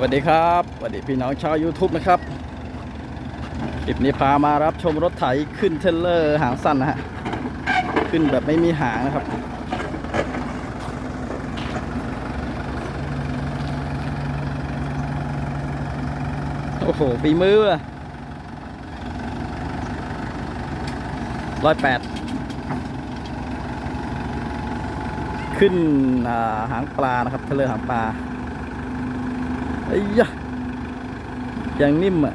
สวัสดีครับสวัสดีพี่น้องชาว YouTube นะครับคลิปนี้พามารับชมรถไถขึ้นเทเลอร์หางสั้นนะฮะขึ้นแบบไม่มีหางนะครับ โอ้โหฝีมือร้อยแปดขึ้นาหางปลานะครับเทเลอร์หางปลา ไอ้ยะอย่างนิ่มอะ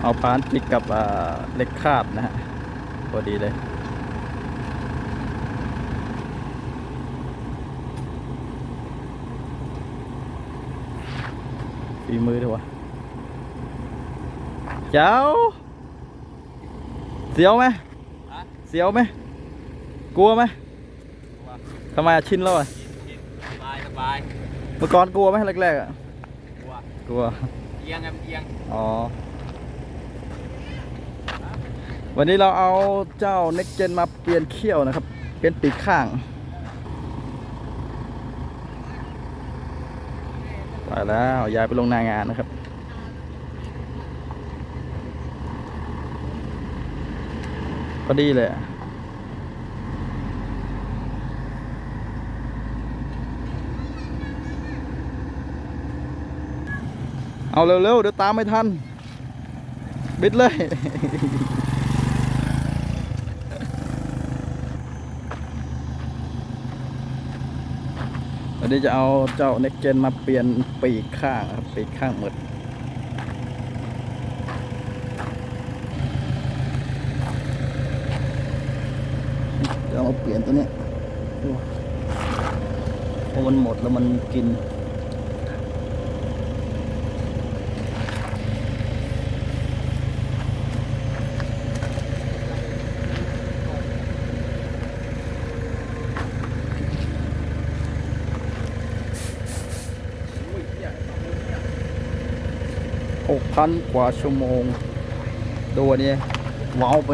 เอาพานจิกกับอ่าเหล็กคาบนะฮะพอดีเลย ฝีมือด้วยวะเจ้า เสียวไหมฮะเสียวไหมกลัวไหมตัวทำไมอะชินแล้วอะกินกินสบายสบายเมื่อก่อนกลัวไหมแรกๆอะตัวกลัวเอียงครับเอียงอ๋อวันนี้เราเอาเจ้า Next Gen มาเปลี่ยนเขี้ยวนะครับ เป็นปีกข้าง ไปแล้วย้ายไปลงหนางานนะครับพอดีเลยเอาเร็วๆเดี๋ยวตามไม่ทัน บิดเลย วันนี้จะเอาเจ้าเน็กเจนมาเปลี่ยนปีกข้างครับปีกข้างหมดเดี๋ยวเอาเปลี่ยนตัวนี้โดูเพราะมันหมดแล้วมันกิน พันกว่าชั่วโมง ดูอันนี้ว้าวไป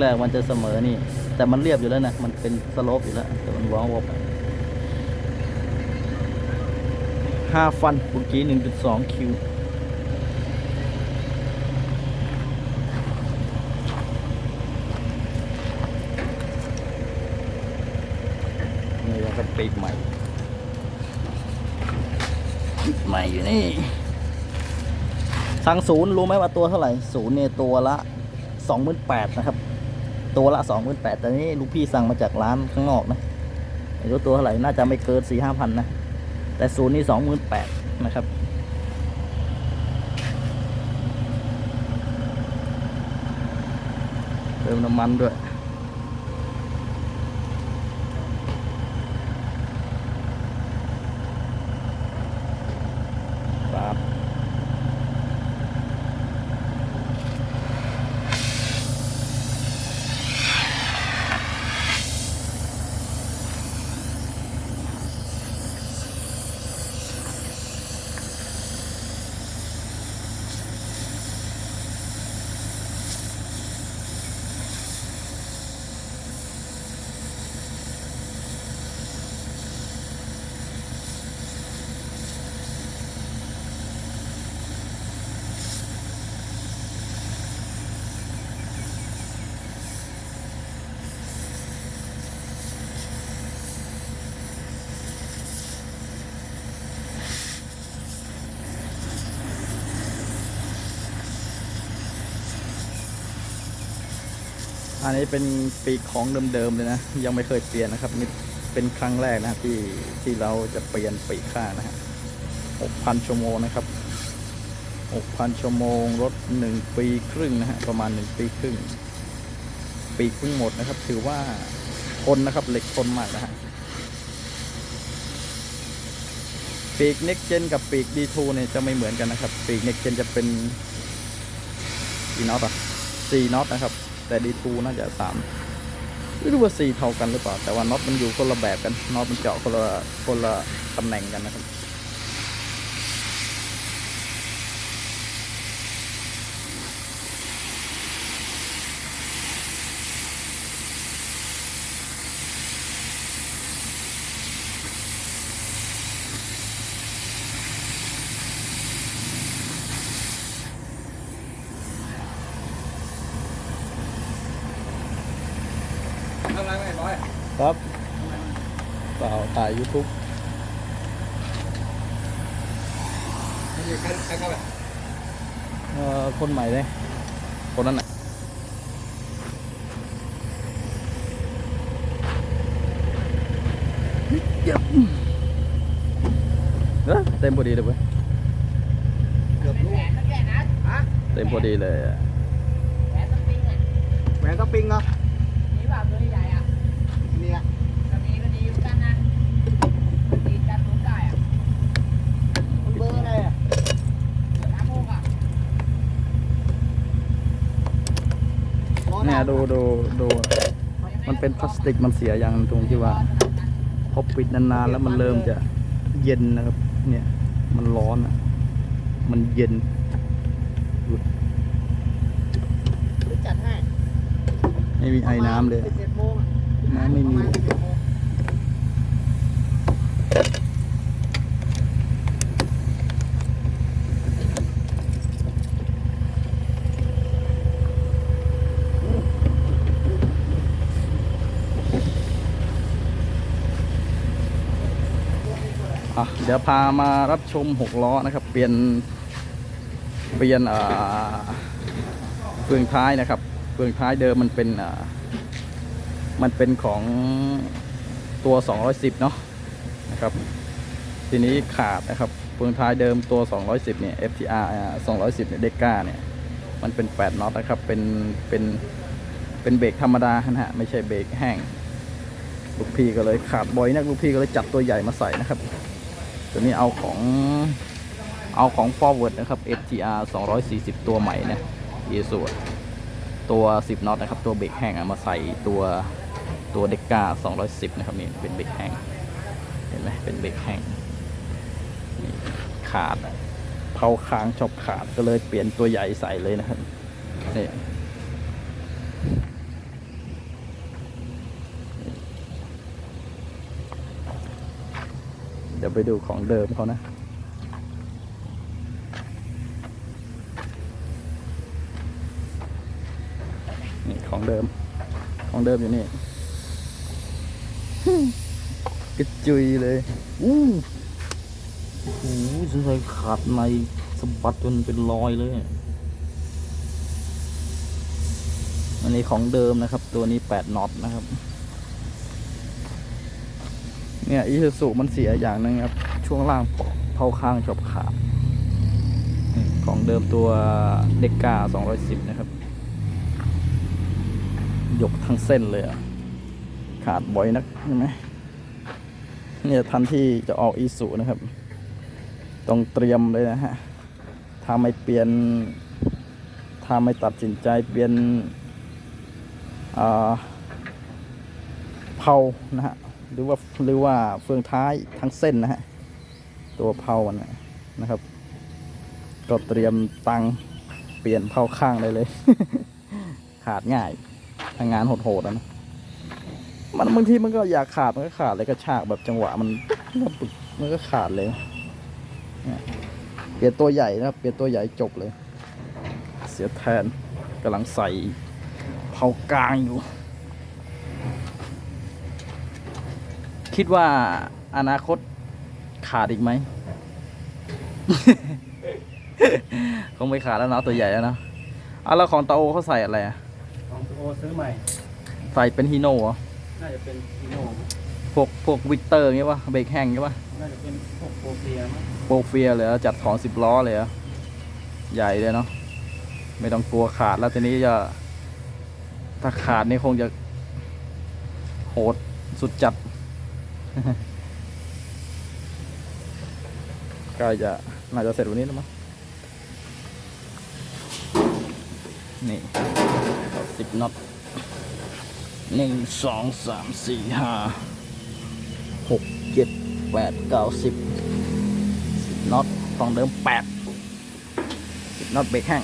แรกๆมันจะเสมอนี่ แต่มันเรียบอยู่แล้วนะ มันเป็นสโลปอยู่แล้ว แต่มันว้าวไปห้าฟันเมื่อกี้หนึ่งจุดสองคิวนี่แล้วก็ปีกใหม่ปีกใหม่อยู่นี่ สั่งศูนย์รู้ไหมว่าตัวเท่าไหร่ศูนย์เนี่ยตัวละสองหมื่นแปดนะครับ ตัวละสองหมื่นแปดแต่นี่ลูกพี่สั่งมาจากร้านข้างนอกนะไม่รู้ตัวเท่าไหร่น่าจะไม่เกินสี่ห้าพันนะ แต่ศูนย์นี่สองหมื่นแปดนะครับเติมน้ำมันด้วย อันนี้เป็นปีกของเดิมๆเลยนะ ยังไม่เคยเปลี่ยนนะครับนี่เป็นครั้งแรกนะที่ที่เราจะเปลี่ยนปีกข้างนะฮะหกพันชั่วโมงนะครับหกพันชั่วโมงรถหนึ่งปีครึ่งนะฮะประมาณหนึ่งปีครึ่ง ปีกเพิ่งหมดนะครับ ถือว่าทนนะครับเหล็กทนมากนะฮะปีกเน็กเจนกับปีกดีทูเนี่ยจะไม่เหมือนกันนะครับ ปีกเน็กเจนจะเป็นกี่น็อตอะสี่น็อตนะครับ แต่ดีทูน่าจะสามไม่รู้ว่าสีเท่ากันหรือเปล่า แต่ว่าน็อตมันอยู่คนละแบบกันน็อตมันเจาะคนละคนละตำแหน่งกันนะครับ ทำอะไรไม่ร้อย ครับ เปล่าถ่าย YouTube มันมีใครใครเข้าไปเอ่อคน เนี่ยดูดูดูมันเป็นพลาสติกมันเสียอย่างตรงที่ว่าพอปิดนานๆแล้วมันเริ่มจะเย็นนะครับ เนี่ยมันร้อนอะมันเย็นจัดให้ไม่มีไอ้น้ำเลยสิบเอ็ดโมงอะน้ำไม่มี ประาณสิบ เดี๋ยวพามารับชมหกล้อนะครับ เปลี่ยนเปลี่ยนเฟืองท้ายนะครับเฟืองท้ายเดิมมันเป็นมันเป็นของตัว 210 เนาะนะครับ ทีนี้ขาดนะครับเฟืองท้ายเดิมตัว 210 เนี่ย FTR อ่า210 เนี่ยเดก้าเนี่ยมันเป็น 8น็อตนะครับ เป็นเป็นเป็นเบรกธรรมดานะฮะไม่ใช่เบรกแห้งลูกพี่ก็เลยขาดบ่อยนักลูกพี่ก็เลยจับตัวใหญ่มาใส่นะครับ ตัวนี้เอาของเอาของ forward นะครับ FTR 240 ตัวใหม่นะอีส่วนตัว 10น็อตนะครับ ตัวเบรกแห้งอะมาใส่ตัวตัวเดก้า210 นะครับนี่เป็นเบรกแห้งเห็นไหมเป็นเบรกแห้งขาดเผาค้างชอบขาดก็เลยเปลี่ยนตัวใหญ่ใส่เลยนะครับนี่ ดี๋ยวไปดูของเดิมเขานะ นี่ของเดิม ของเดิมอยู่นี่กระจุยเลยอู้โอ้โหสงสัยขาดในสะบัดจนเป็นรอยเลย อันนี้ของเดิมนะครับ ตัวนี้แปดน็อตนะครับ เนี่ยอีซูซูมันเสียอย่างหนึงครับ ช่วงล่างเผาข้างชอบขาดของเดิมตัวเด็กกา210 นะครับ ยกทั้งเส้นเลยอะขาดบ่อยนักใช่ไหมเนี่ยทันที่จะออกอีสุนะครับ ต้องเตรียมเลยนะฮะ ถ้าไม่เปลี่ยน ถ้าไม่ตัดสินใจเปลี่ยนเผานะฮะ หรือว่าหรือว่าเฟืองท้ายทั้งเส้นนะฮะ ตัวเผานะนะครับ ก็เตรียมตังเปลี่ยนเผาข้างได้เลย ขาดง่ายทางงานโหดๆนะมันบางทีมันก็อยากขาดมันก็ขาดเลยกระชากแบบจังหวะมันปึ๊กมันก็ขาดเลย เปลี่ยนตัวใหญ่นะเปลี่ยนตัวใหญ่จบเลย เสียแทนกำลังใส่เผากลางอยู่ คิดว่าอนาคตขาดอีกไหม คงไม่ขาดแล้วเนาะตัวใหญ่แล้วเนาะอะแล้วของตาโอเขาใส่อะไรอะของโอซื้อใหม่ ใส่เป็นฮีโน่เหรอ น่าจะเป็นฮีโน่พวกพวกวิกเตอร์เงี้ยป่ะเบรกแห้งเงี้ยป่ะน่าจะเป็นพวกโปรเฟียมั้งโปรเฟียเลยเหรอจัดของสิบล้อเลยเหรอใหญ่เลยเนาะไม่ต้องกลัวขาดแล้วทีนี้จะถ้าขาดนี่คงจะโหดสุดจัดใกล้จะน่าจะเสร็จวันนี้แล้วมั้งนี่สิบน็อตหนึ่งสองสามสี่ห้าหกเจ็ดแปดเก้าสิบสิบน็อตกล่องเดิมแปดสิบน็อตเบรกแห้ง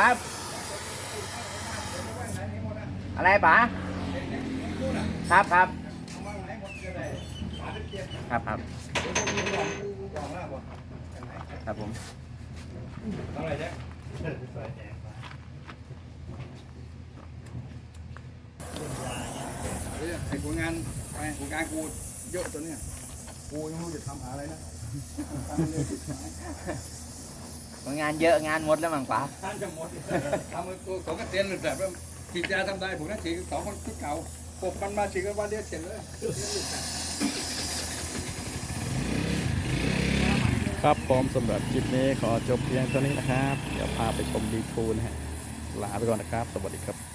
ครับ อะไรป๋าครับครับครับครับครับผมไอ้ผลงานไอ้ผลงานกูเยอะตัวเนี้ยกูยังไม่รู้จะทำหาอะไรนะ งานเยอะงานหมดแล้วมั้งป๋าท่านจะหมดทำตัวสองกระเตียนแบบว่าฉีดยาทำได้ผมนั่งฉีดสองคนชุดเก่าปกมันมาฉีดกันวันเดียวเสร็จเลยครับผมสำหรับคลิปนี้ขอจบเพียงเท่านี้นะครับ เดี๋ยวพาไปชมดีทูนะฮะลาไปก่อนนะครับ สวัสดีครับ